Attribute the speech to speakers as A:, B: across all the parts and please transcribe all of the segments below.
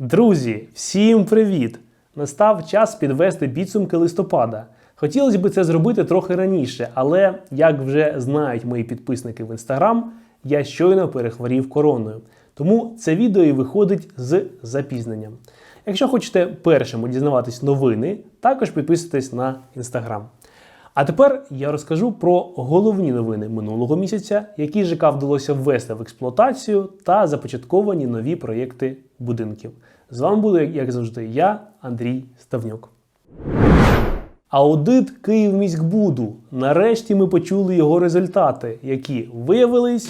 A: Друзі, всім привіт! Настав час підвести підсумки листопада. Хотілося б це зробити трохи раніше, але як вже знають мої підписники в інстаграм, я щойно перехворів короною. Тому це відео і виходить з запізненням. Якщо хочете першими дізнаватись новини, також підписуйтесь на інстаграм. А тепер я розкажу про головні новини минулого місяця, які ЖК вдалося ввести в експлуатацію та започатковані нові проєкти будинків. З вами буду, як завжди, я, Андрій Ставнюк. Аудит Київміськбуду. Нарешті ми почули його результати, які виявились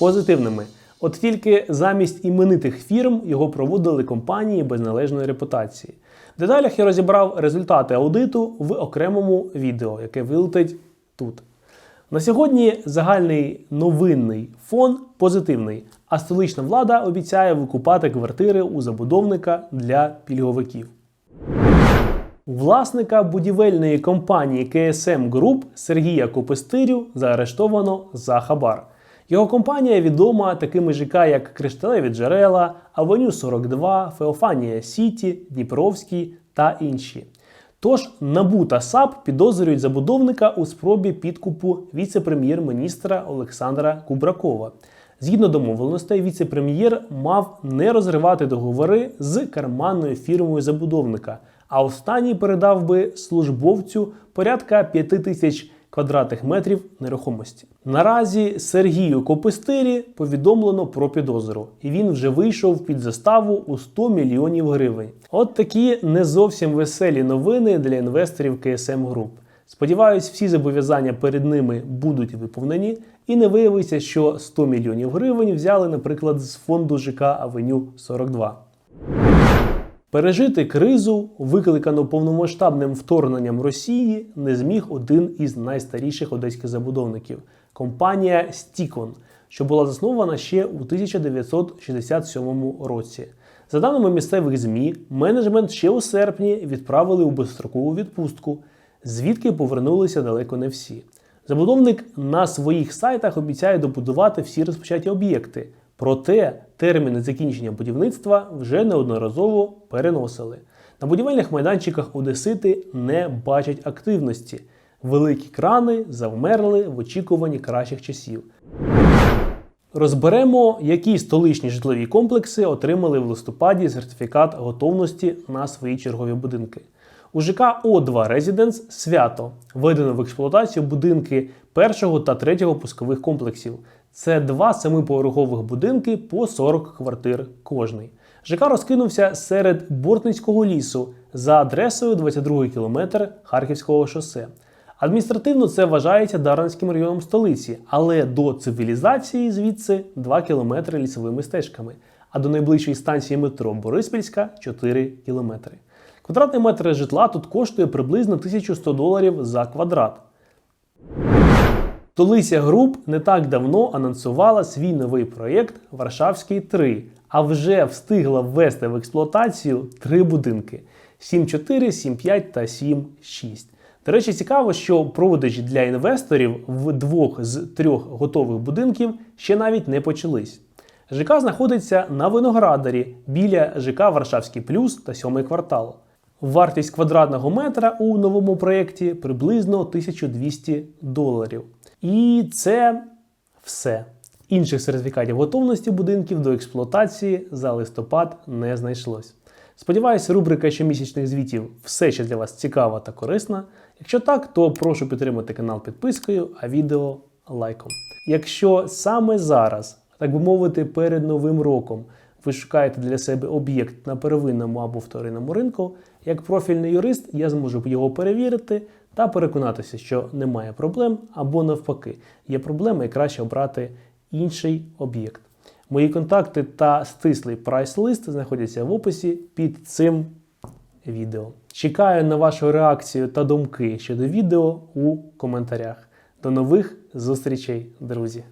A: позитивними. От тільки замість іменитих фірм його проводили компанії без належної репутації. В деталях я розібрав результати аудиту в окремому відео, яке вилетить тут. На сьогодні загальний новинний фон позитивний, а столична влада обіцяє викупати квартири у забудовника для пільговиків. Власника будівельної компанії КСМ Груп Сергія Копестирю заарештовано за хабар. Його компанія відома такими ЖК, як Кришталеві джерела, Авеню 42, Феофанія Сіті, Дніпровський та інші. Тож НАБУ та САП підозрюють забудовника у спробі підкупу віце-прем'єр-міністра Олександра Кубракова. Згідно домовленостей, віце-прем'єр мав не розривати договори з карманною фірмою забудовника, а останній передав би службовцю порядка 5 тисяч квадратних метрів нерухомості. Наразі Сергію Копистирі повідомлено про підозру, і він вже вийшов під заставу у 100 мільйонів гривень. От такі не зовсім веселі новини для інвесторів КСМ Груп. Сподіваюсь, всі зобов'язання перед ними будуть виповнені, і не виявиться, що 100 мільйонів гривень взяли, наприклад, з фонду ЖК Авеню 42. Пережити кризу, викликану повномасштабним вторгненням Росії, не зміг один із найстаріших одеських забудовників компанія Стікон, що була заснована ще у 1967 році. За даними місцевих ЗМІ, менеджмент ще у серпні відправили у безстрокову відпустку, звідки повернулися далеко не всі. Забудовник на своїх сайтах обіцяє добудувати всі розпочаті об'єкти. Проте терміни закінчення будівництва вже неодноразово переносили. На будівельних майданчиках Одесити не бачать активності. Великі крани завмерли в очікуванні кращих часів. Розберемо, які столичні житлові комплекси отримали в листопаді сертифікат готовності на свої чергові будинки. У ЖК О2 Резиденс свято введено в експлуатацію будинки першого та третього пускових комплексів. Це два семиповерхових будинки по 40 квартир кожний. ЖК розкинувся серед Бортницького лісу за адресою 22 кілометр Харківського шосе. Адміністративно це вважається Дарницьким районом столиці, але до цивілізації звідси 2 кілометри лісовими стежками, а до найближчої станції метро Бориспільська 4 кілометри. Квадратний метр житла тут коштує приблизно 1100 доларів за квадрат. Столиця груп не так давно анонсувала свій новий проєкт Варшавський 3, а вже встигла ввести в експлуатацію три будинки: 7.4, 7.5 та 7.6. До речі, цікаво, що продажі для інвесторів в двох з трьох готових будинків ще навіть не почались. ЖК знаходиться на виноградарі біля ЖК Варшавський Плюс та 7 квартал. Вартість квадратного метра у новому проєкті приблизно 1200 доларів. І це все. Інших сертифікатів готовності будинків до експлуатації за листопад не знайшлось. Сподіваюся, рубрика щомісячних звітів все ще для вас цікава та корисна. Якщо так, то прошу підтримати канал підпискою, а відео лайком. Якщо саме зараз, так би мовити, перед новим роком ви шукаєте для себе об'єкт на первинному або вторинному ринку, як профільний юрист я зможу його перевірити та переконатися, що немає проблем, або навпаки, є проблеми і краще обрати інший об'єкт. Мої контакти та стислий прайс-лист знаходяться в описі під цим відео. Чекаю на вашу реакцію та думки щодо відео у коментарях. До нових зустрічей, друзі!